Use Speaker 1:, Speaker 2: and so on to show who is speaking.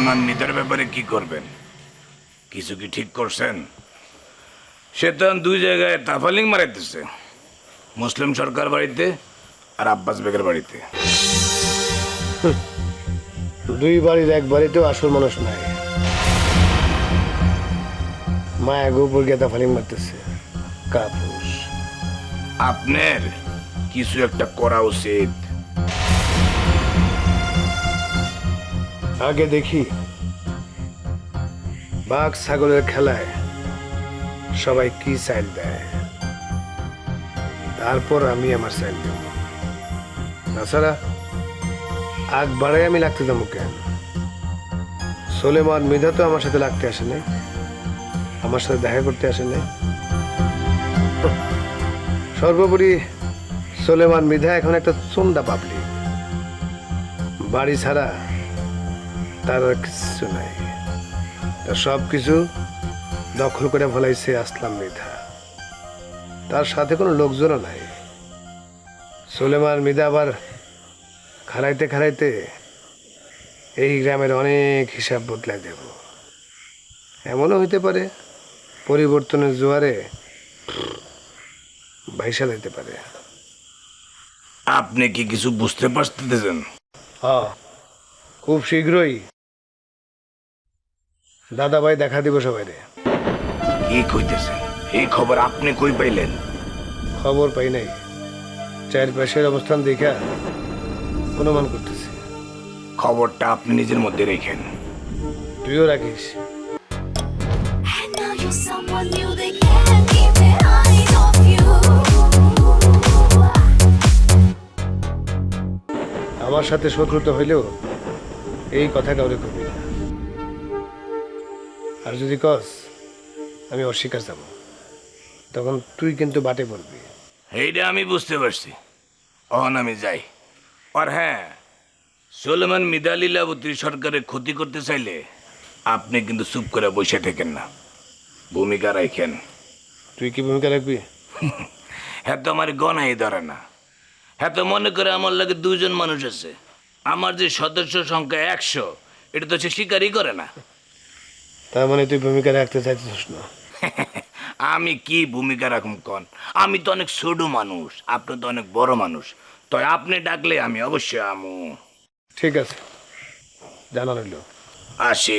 Speaker 1: সুলেমান মিতার ব্যাপারে কি করবেন? কিছু কি ঠিক করছেন? সে তো দুই জায়গায় তাফালিং মারাইতেছে। মুসলিম সরকার বাড়িতে আর আব্বাস বেগের বাড়িতে।
Speaker 2: দুই বাড়ির এক বাড়িতেও আসল মানুষ নাই। মায়া গোপর গেতা ফালিং মারতেছে। কাপুস
Speaker 1: আপনার কিছু একটা করা উচিত।
Speaker 2: আগে দেখি। বাঘ ছাগলের খেলায় সবাই কি সাইল দেয়? তারপর আমি আমার সাইল দেব। তাছাড়া আগ বাড়াই আমি লাগতে যাব কেন? সোলেমান মৃধা তো আমার সাথে লাগতে আসে নাই। আমার সাথে দেখা করতে আসে নাই। সর্বোপরি সোলেমান মৃধা এখন একটা চন্দা পাবলি বাড়ি ছাড়া তার আর কিছু নাই। তার সব কিছু দখল করে ফেলাইছে আসলাম মৃধা। তার সাথে কোনো লোকজনও নাই। সুলেমান মৃধা আবার খারাইতে খারাইতে এই গ্রামের অনেক হিসাব বদলাই দেব। এমনও হইতে পারে পরিবর্তনের জোয়ারে ভাইসা দিতে পারে।
Speaker 1: আপনি কি কিছু বুঝতে পারতেছেন?
Speaker 2: হ্যাঁ খুব শীঘ্রই দাদা ভাই দেখা দিব সবাই
Speaker 1: কি কইতেছে? এই খবর আপনি কই পাইলেন?
Speaker 2: খবর পাই নাই। চারপাশের অবস্থান দেখা অনুমান করতেছি।
Speaker 1: খবরটা আপনি নিজের মধ্যে রেখেন।
Speaker 2: তুইও রাখিস।
Speaker 3: And now you're someone new, they can't keep their eyes off you.
Speaker 2: আমার সাথে শত্রুতা হইলেও এই কথা কাউরে কবি না। আর যদি কস আমি অস্বীকার যাব। তখন তুই কিন্তু বাটে পড়বি।
Speaker 1: এইটা আমি বুঝতে পারছি। অহন আমি যাই। আর হ্যাঁ সোলেমান মিদালি লাবতী সরকারের ক্ষতি করতে চাইলে আপনি কিন্তু চুপ করে বসে থাকেন না। ভূমিকা রাখেন।
Speaker 2: তুই কি ভূমিকা রাখবি?
Speaker 1: হ্যাঁ তো আমার গনাই ধরে না। হ্যাঁ তো মনে করে আমার লাগে দুজন মানুষ আছে। আমার যে সদস্য সংখ্যা একশো এটা তো সে স্বীকারই করে না।
Speaker 2: তার মানে তুই ভূমিকা রাখতে চাইছিস না।
Speaker 1: আমি কি ভূমিকা রাখুন কন? আমি তো অনেক ছোট মানুষ আপনি তো অনেক বড় মানুষ। তো আপনি ডাকলে আমি অবশ্যই আমু।
Speaker 2: ঠিক আছে জানা রইল।
Speaker 1: আসি।